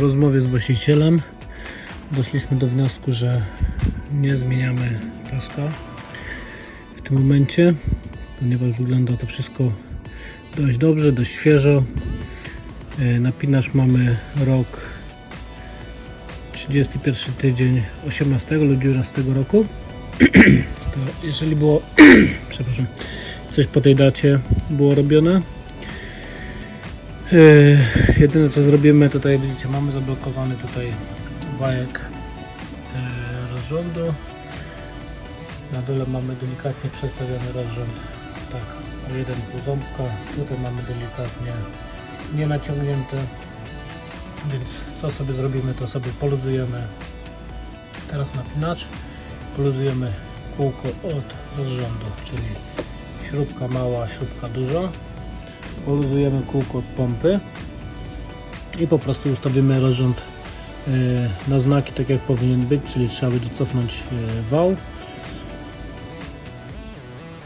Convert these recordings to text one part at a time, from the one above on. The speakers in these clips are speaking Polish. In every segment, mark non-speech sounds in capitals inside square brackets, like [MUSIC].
rozmowie z właścicielem doszliśmy do wniosku, że nie zmieniamy paska w tym momencie, ponieważ wygląda to wszystko dość dobrze, dość świeżo. E, Napinacz mamy rok 31 tydzień 18 lub 19 roku. [CLEARS THROAT] To jeżeli było, [CLEARS THROAT] przepraszam, coś po tej dacie było robione, Yy, jedyne co zrobimy tutaj widzicie mamy zablokowany tutaj wajek yy, rozrządu. Na dole mamy delikatnie przestawiony rozrząd. Tak o jeden pół ząbka. Tutaj mamy delikatnie nie naciągnięte więc co sobie zrobimy to sobie poluzujemy teraz napinacz poluzujemy kółko od rozrządu czyli śrubka mała śrubka duża poluzujemy kółko od pompy i po prostu ustawimy rozrząd e, na znaki tak jak powinien być, czyli trzeba będzie cofnąć e, wał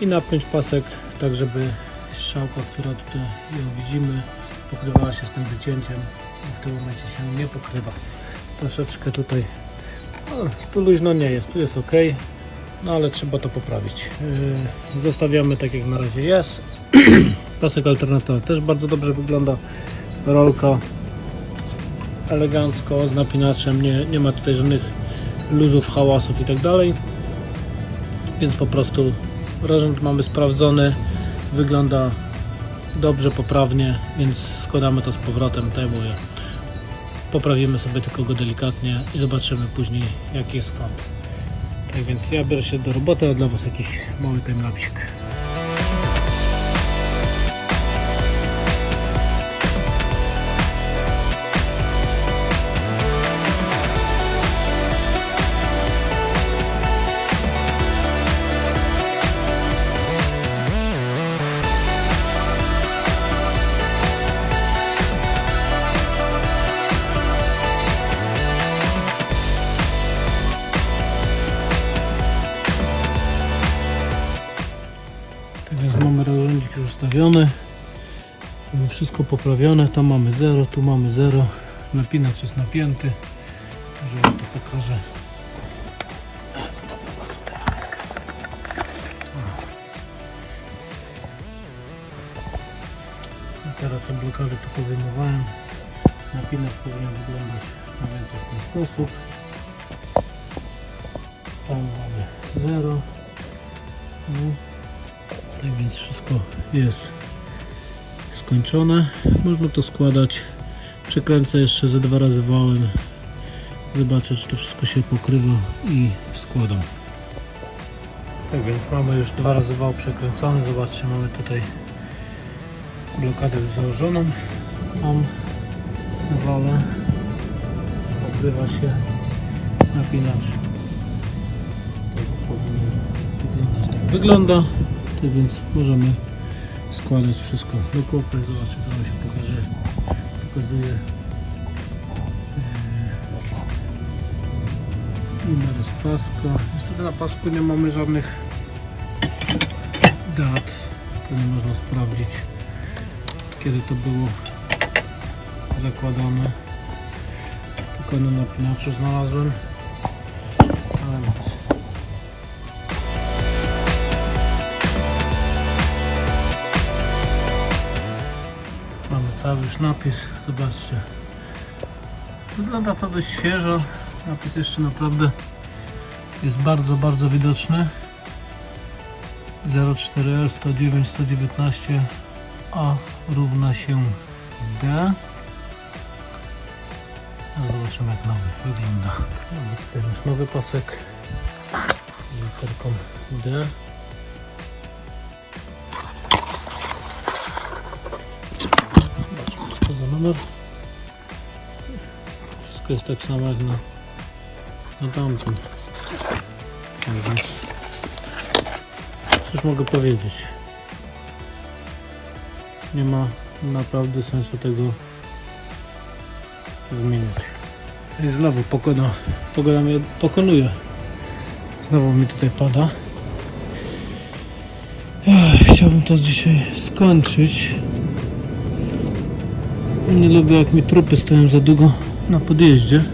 i napiąć pasek tak żeby strzałka, która tutaj ją widzimy pokrywała się z tym wycięciem i w tym momencie się nie pokrywa. Troszeczkę tutaj no, tu luźno nie jest, tu jest ok no ale trzeba to poprawić. Yy, zostawiamy tak jak na razie jest [CLEARS THROAT] pasek alternatory też bardzo dobrze wygląda. Rolka elegancko z napinaczem nie, nie ma tutaj żadnych luzów, hałasów i tak dalej. Więc po prostu rozrząd mamy sprawdzony. Wygląda dobrze, poprawnie więc składamy to z powrotem tak poprawimy sobie tylko go delikatnie i zobaczymy później jaki jest kąt tak więc ja biorę się do roboty, a dla Was jakiś mały timelapsik poprawione. Tam mamy 0, tu mamy 0. Napinacz jest napięty. Może wam to pokażę. I teraz co blokady tu powyjmowałem. Napinacz powinien wyglądać w ten sposób. Tam mamy 0. No. Tak więc wszystko jest skończone. Można to składać. Przekręcę jeszcze ze dwa razy wałem. Zobaczę, czy to wszystko się pokrywa i składam. Tak więc mamy już dwa razy wał przekręcony. Zobaczcie, mamy tutaj blokadę założoną. Na wale pokrywa się napinacz. Tak powinien wyglądać. Tak wygląda. Tak więc możemy składać wszystko do kupy. Zobaczcie, to się pokaże, pokazuje numer z paska. Niestety na pasku nie mamy żadnych dat. To nie można sprawdzić kiedy to było zakładane. Tylko na napinaczu znalazłem. Cały już napis, zobaczcie. Wygląda to dość świeżo. Napis jeszcze naprawdę jest bardzo, bardzo widoczny. 04L 109 119 A równa się D. A zobaczymy jak nowy wygląda. Mamy tutaj nasz nowy pasek z literką D. Numer. Wszystko jest tak samo jak na, na tamtym. Tak więc cóż mogę powiedzieć. Nie ma naprawdę sensu tego zmieniać. I znowu pogoda, pogoda mnie pokonuje. Znowu mi tutaj pada. Chciałbym to dzisiaj skończyć. Nie lubię jak mi trupy stoją za długo na podjeździe.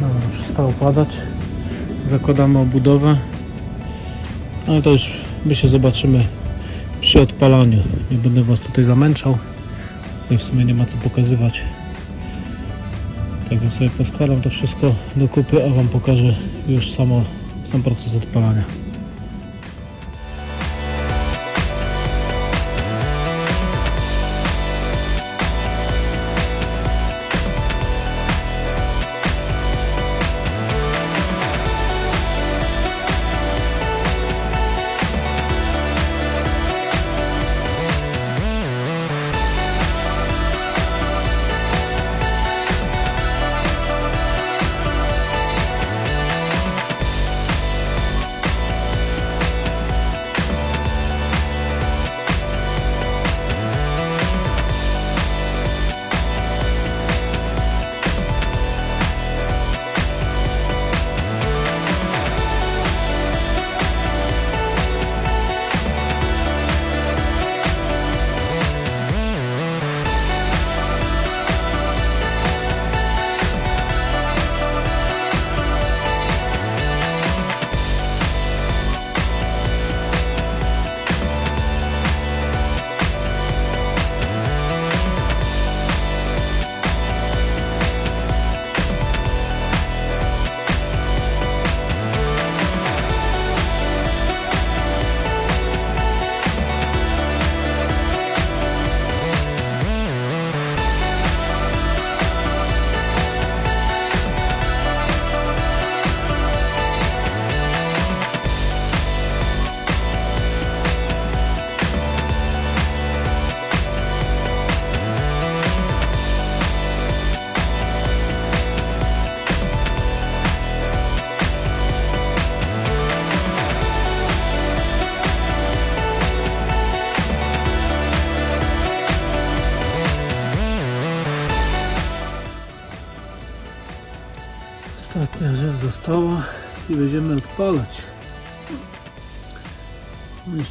Dobra, przestało padać. Zakładamy obudowę. Ale to już my się zobaczymy przy odpalaniu. Nie będę Was tutaj zamęczał. Tutaj w sumie nie ma co pokazywać. Także sobie poskładam to wszystko do kupy, a Wam pokażę już samo, sam proces odpalania.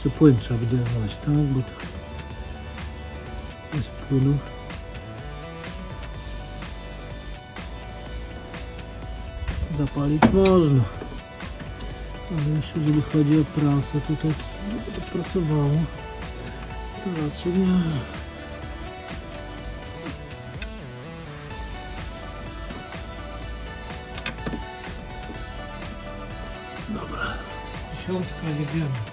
Jeszcze płyn trzeba będzie wlać, tak? Bo to bez płynu. Zapalić można. Ale jeśli jeżeli chodzi o pracę, to tak żeby to pracowało, to raczej nie. Dobra, dziesiątka jedziemy.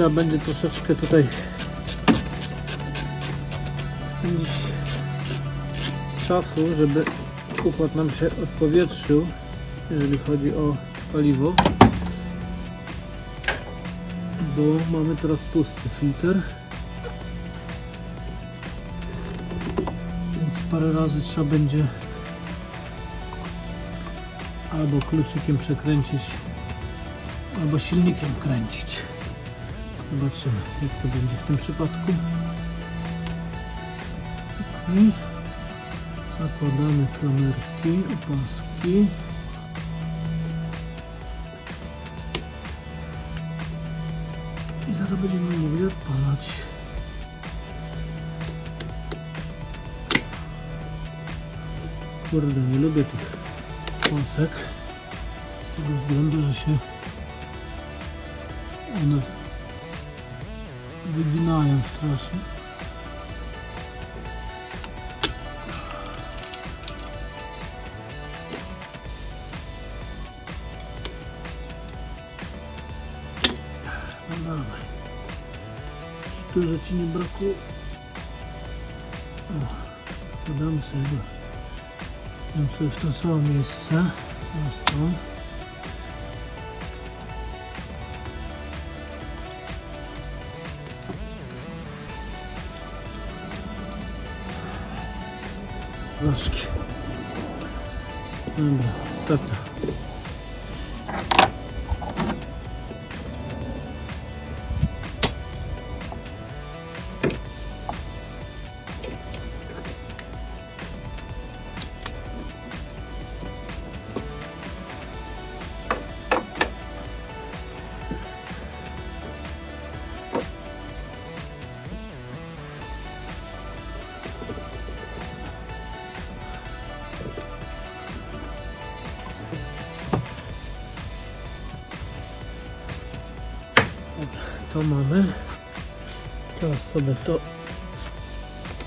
Trzeba będzie troszeczkę tutaj spędzić czasu, żeby układ nam się odpowietrzył, jeżeli chodzi o paliwo. Bo mamy teraz pusty filtr. Więc parę razy trzeba będzie albo kluczykiem przekręcić, albo silnikiem kręcić. Zobaczymy, jak to będzie w tym przypadku. I zakładamy klamerki, opaski. I zaraz będziemy mogli odpalać. Kurde, nie lubię tych pasek. Z tego względu, że się one wyginają strasznie. No dawaj. Tu, że ci nie brakuje. O, podamy sobie go. Dam sobie w to samo miejsce. Mamy. Teraz sobie to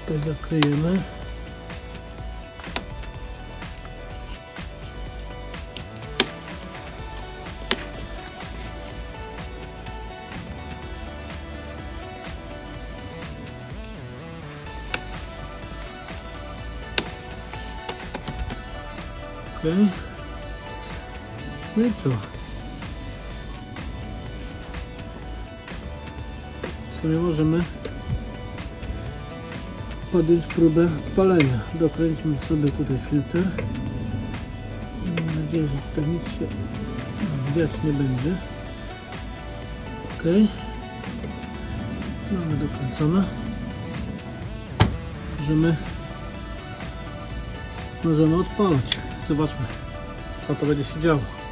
tutaj zakryjemy. Okej. No i co? Sobie możemy podjąć próbę odpalenia. Dokręćmy sobie tutaj filtr. Mam nadzieję, że tutaj nic się dziać nie będzie. Ok. Mamy dokręcone. Możemy możemy odpalać. Zobaczmy, co to będzie się działo.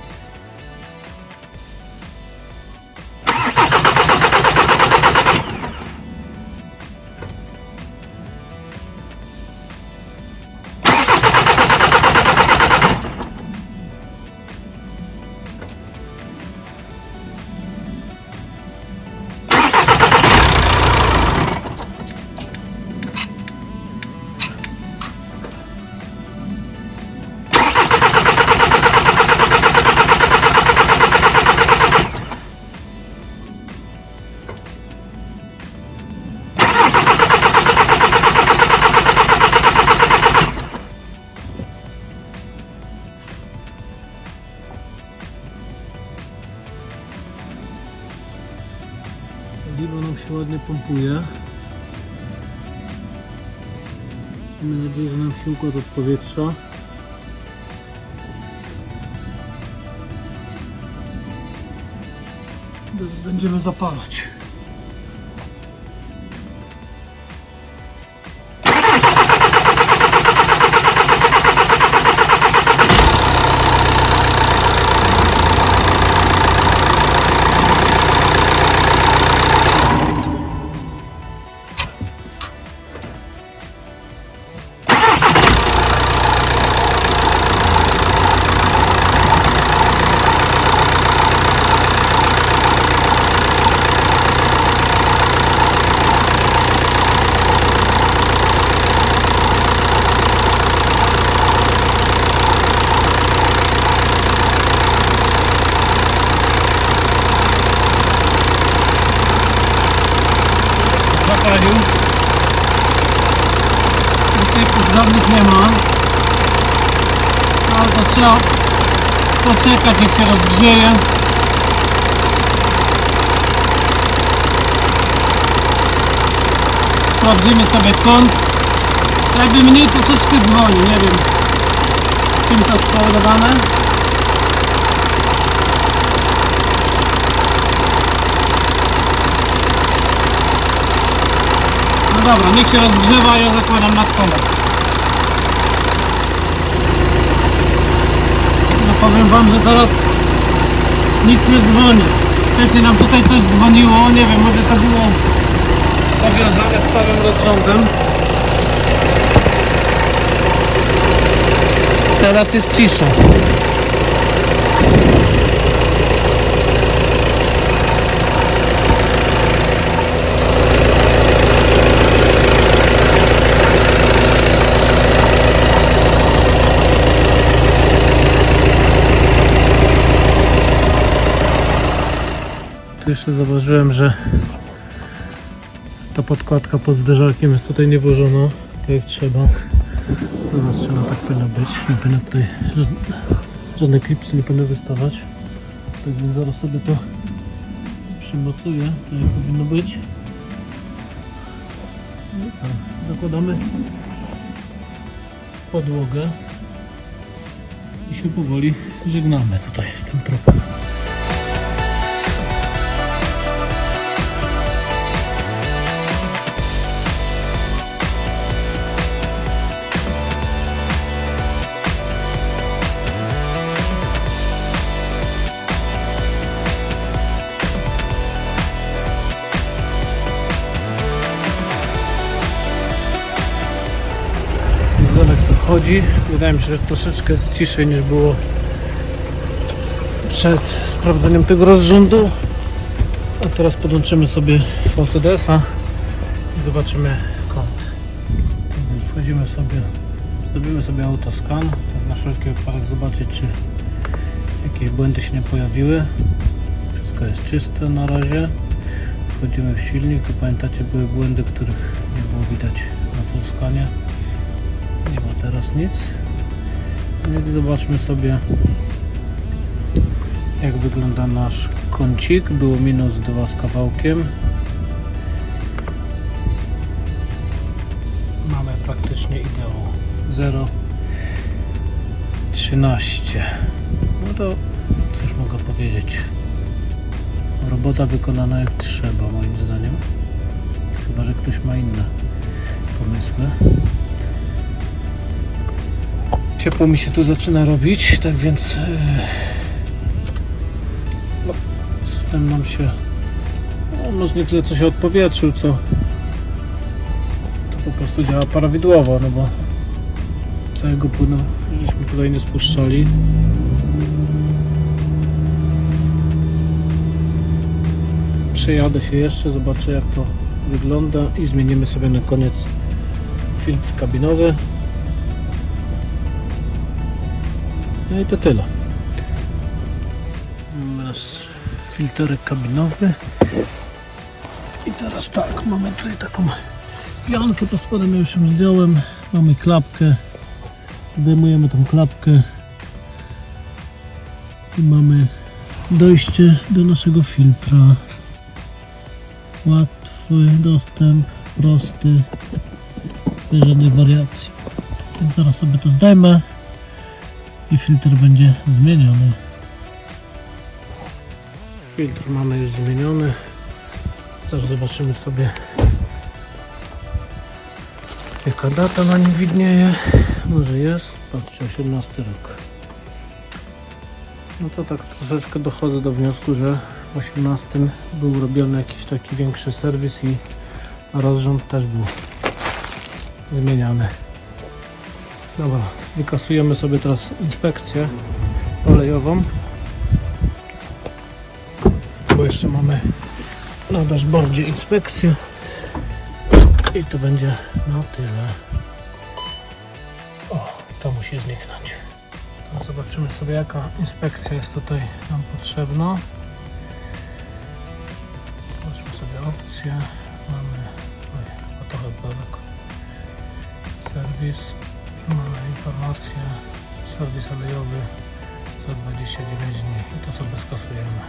Pompuje. Mamy nadzieję, że nam się układ od powietrza. Będziemy zapalać. Trzeba poczekać, jak się rozgrzeje. Sprawdzimy sobie kąt. Jakby mniej troszeczkę dzwoni, nie wiem czym to spowodowane. No dobra, niech się rozgrzewa, ja zakładam nad konem. No powiem wam, że teraz nic nie dzwoni. Wcześniej nam tutaj coś dzwoniło, nie wiem, może to było powiązane z samym rozrządem. Teraz jest cisza. Tu jeszcze zauważyłem, że ta podkładka pod zderzalkiem jest tutaj nie włożona tak jak trzeba. Zobaczcie, no tak powinno być. Nie powinno tutaj żadne, żadne klipsy nie powinny wystawać. Tak więc zaraz sobie to przymocuję, tak jak powinno być. No i co? Zakładamy podłogę i się powoli żegnamy tutaj z tym tropem. Zachodzi. Wydaje mi się, że troszeczkę jest ciszej niż było przed sprawdzeniem tego rozrządu. A teraz podłączymy sobie VTDS-a i zobaczymy kąt. Wchodzimy sobie, zrobimy sobie autoscan, tak na wszelki wypadek zobaczyć, czy jakieś błędy się nie pojawiły. Wszystko jest czyste na razie. Wchodzimy w silnik, tu pamiętacie były błędy, których nie było widać na fullskanie. Nie ma teraz nic. Więc zobaczmy sobie jak wygląda nasz kącik. Było minus 2 z kawałkiem. Mamy praktycznie ideał 0 13 no to cóż mogę powiedzieć robota wykonana jak trzeba moim zdaniem chyba, że ktoś ma inne pomysły ciepło mi się tu zaczyna robić tak więc e, no, system nam się no, może nie tyle co się odpowietrzył co to po prostu działa prawidłowo no bo całego płynu żeśmy tutaj nie spuszczali. Przejadę się jeszcze, zobaczę jak to wygląda i zmienimy sobie na koniec filtr kabinowy no i to tyle. Nasz filterek kabinowy. I teraz tak, mamy tutaj taką piankę pod spodem, ja już ją zdjąłem. Mamy klapkę. Zdejmujemy tą klapkę. I mamy dojście do naszego filtra. Łatwy dostęp, prosty bez żadnych wariacji. Więc zaraz sobie to zdejmę i filtr będzie zmieniony. Filtr mamy już zmieniony. Teraz zobaczymy sobie jaka data na nim widnieje. Może jest. Patrzcie 18 rok. No to tak troszeczkę dochodzę do wniosku, że w 18 był robiony jakiś taki większy serwis i rozrząd też był zmieniany. Dobra, wykasujemy sobie teraz inspekcję olejową. Bo jeszcze mamy na dashboardzie inspekcję. I to będzie na tyle. O, to musi zniknąć. No, Zobaczymy sobie jaka inspekcja jest tutaj nam potrzebna. Zobaczmy sobie opcję. Mamy oj, gotowy produkt. Serwis. Informację. Serwis olejowy za 29 dni. I to sobie skasujemy.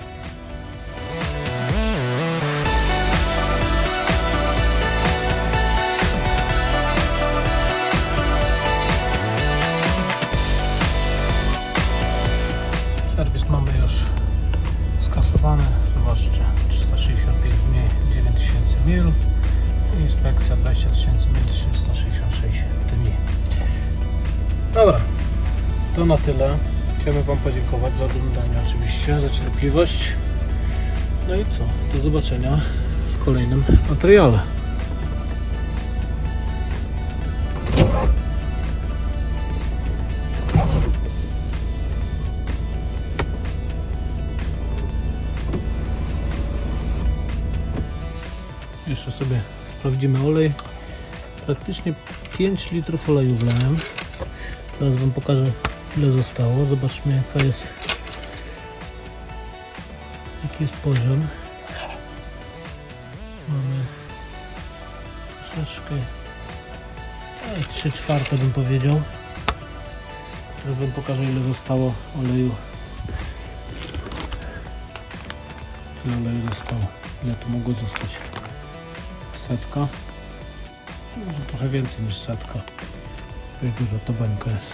Serwis mamy już skasowany. Zobaczcie, 365 dni, 9000 mil. Dobra, to na tyle. Chciałbym Wam podziękować za oglądanie oczywiście, za cierpliwość. No i co? Do zobaczenia w kolejnym materiale. Jeszcze sobie sprawdzimy olej. Praktycznie 5 litrów oleju wlałem. Teraz Wam pokażę ile zostało. Zobaczmy jaka jest jaki jest poziom. Mamy troszeczkę 3 czwarte bym powiedział. Teraz Wam pokażę ile zostało oleju. Ile oleju zostało. Ile to mogło zostać setka. Może trochę więcej niż setka. Jak duża to bańka jest.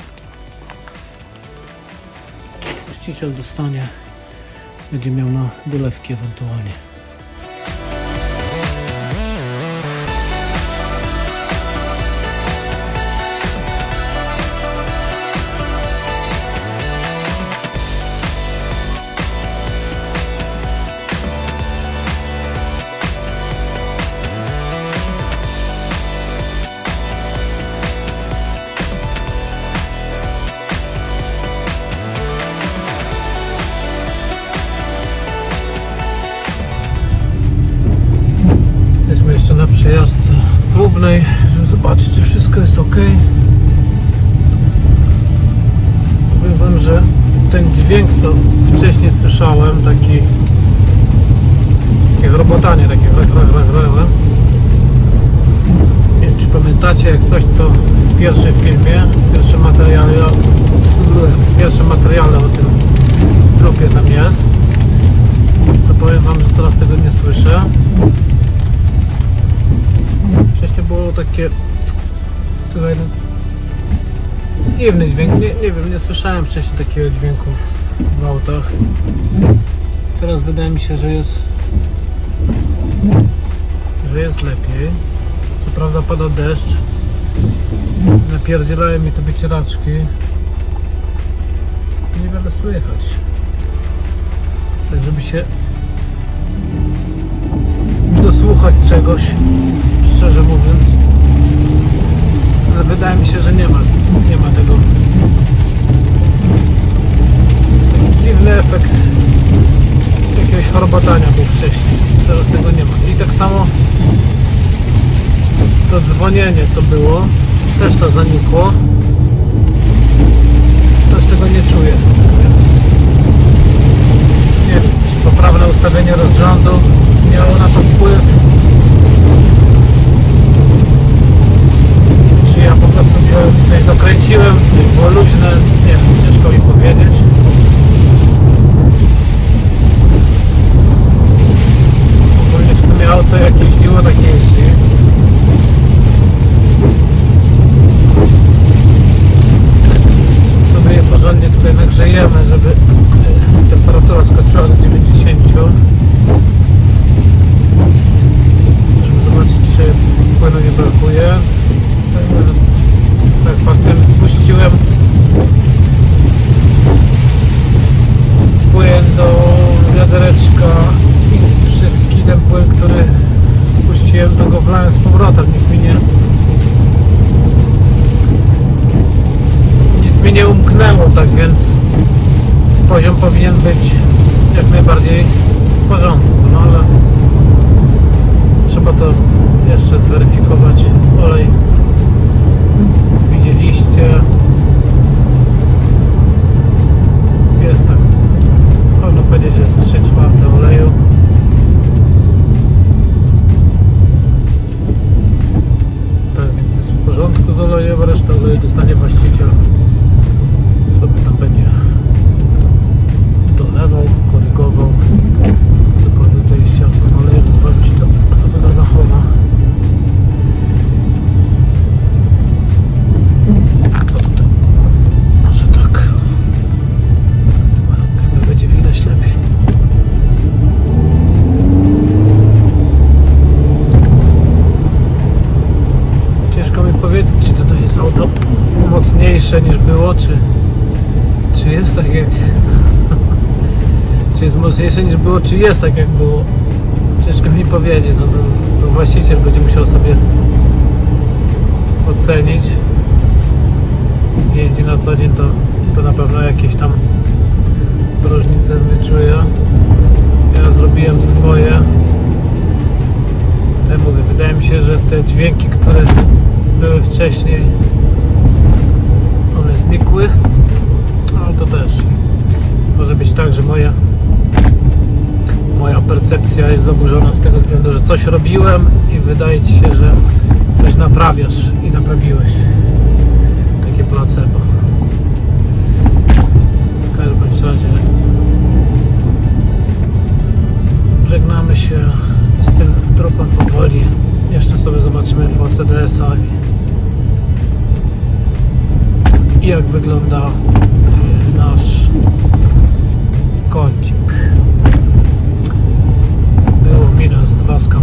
Właściciel dostanie, będzie miał na dolewki ewentualnie. Przejażdżce próbnej, żeby zobaczyć czy wszystko jest ok. Powiem wam, że ten dźwięk co wcześniej słyszałem, taki takie robotanie, takie chlek, chlek. Nie wiem czy pamiętacie jak coś to w pierwszym filmie, w pierwszym materiale w pierwszym materiale o tym trupie tam jest to powiem wam, że teraz tego nie słyszę wcześniej było takie słuchaj no, dziwny dźwięk, nie, nie wiem, nie słyszałem wcześniej takiego dźwięku w autach. Teraz wydaje mi się, że jest że jest lepiej. Co prawda pada deszcz. Napierdzielają mi te wycieraczki. Niewiele słychać. Tak żeby się dosłuchać czegoś szczerze mówiąc wydaje mi się, że nie ma nie ma tego. Dziwny efekt jakiegoś chorobatania był wcześniej. Teraz tego nie ma. I tak samo to dzwonienie co było też to zanikło. Też tego nie czuję. Nie wiem czy poprawne ustawienie rozrządu miało na to wpływ czy ja poziom powinien być jak najbardziej w porządku, no ale trzeba to jeszcze zweryfikować. Olej widzieliście. Jest tak można powiedzieć, że jest 3 czwarte oleju. Tak więc jest w porządku z olejem, resztę oleju dostanie właściciel zachowa? Co tutaj może tak? Chyba będzie widać lepiej. Ciężko mi powiedzieć czy tutaj jest auto mocniejsze niż było czy czy jest tak jak czy jest mocniejsze niż było, czy jest tak jak było? Ciężko mi powiedzieć no to, to właściciel będzie musiał sobie ocenić. Jeździ na co dzień to, to na pewno jakieś tam różnice wyczuje ja zrobiłem swoje. Ja mówię, wydaje mi się, że te dźwięki, które były wcześniej one znikły ale to też. Może być tak, że moja moja percepcja jest zaburzona z tego względu, że coś robiłem i wydaje Ci się, że coś naprawiasz i naprawiłeś. Takie placebo. W każdym razie żegnamy się z tym trupem powoli. Jeszcze sobie zobaczymy VCDS-a i, i jak wygląda e, nasz kącik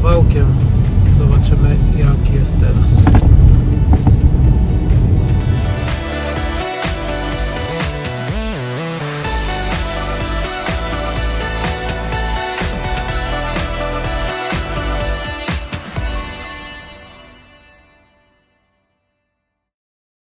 było